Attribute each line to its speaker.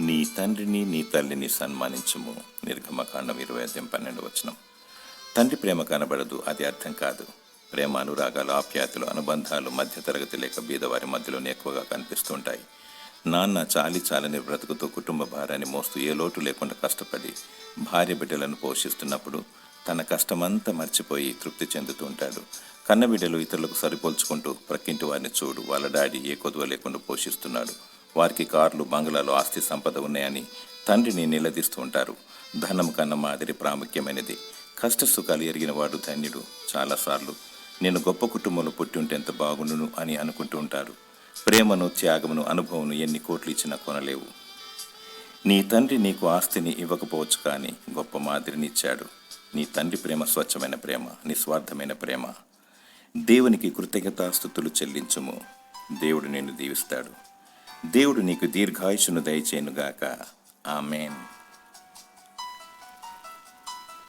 Speaker 1: నీ తండ్రిని నీ తల్లిని సన్మానించము. నిర్గమకాండం ఇరవై అధ్యాయం పన్నెండు వచనం. తండ్రి ప్రేమ కనబడదు అది అర్థం కాదు. ప్రేమ అనురాగాలు ఆప్యాయతలు అనుబంధాలు మధ్యతరగతి లేక బీదవారి మధ్యలోనే ఎక్కువగా కనిపిస్తుంటాయి. నాన్న చాలి చాలని బ్రతుకుతో కుటుంబ భారాన్ని మోస్తూ ఏ లోటు లేకుండా కష్టపడి భార్య బిడ్డలను పోషిస్తున్నప్పుడు తన కష్టమంతా మర్చిపోయి తృప్తి చెందుతూ ఉంటాడు. కన్న బిడ్డలు ఇతరులకు సరిపోల్చుకుంటూ ప్రక్కింటి వారిని చూడు వాళ్ళ డాడీ ఏ కొదువ లేకుండా పోషిస్తున్నాడు. వారికి కార్లు బంగ్లాలు ఆస్తి సంపద ఉన్నాయని తండ్రిని నిలదీస్తూ ఉంటారు. ధనం కన్న మాదిరి ప్రాముఖ్యమైనది. కష్ట సుఖాలు ఎరిగిన వాడు ధన్యుడు చాలాసార్లు నేను గొప్ప కుటుంబంలో పుట్టి ఉంటే ఎంత బాగుండును అని అనుకుంటూ ఉంటారు. ప్రేమను త్యాగమును అనుభవమును ఎన్ని కోట్లు ఇచ్చినా కొనలేవు. నీ తండ్రి నీకు ఆస్తిని ఇవ్వకపోవచ్చు కానీ గొప్ప మాదిరిని ఇచ్చాడు. నీ తండ్రి ప్రేమ స్వచ్ఛమైన ప్రేమ నిస్వార్థమైన ప్రేమ. దేవునికి కృతజ్ఞతాస్థుతులు చెల్లించుము. దేవుడు నిన్ను దీవిస్తాడు. దేవుడు నీకు దీర్ఘాయుషును దయచేయునుగాక. ఆమెన్.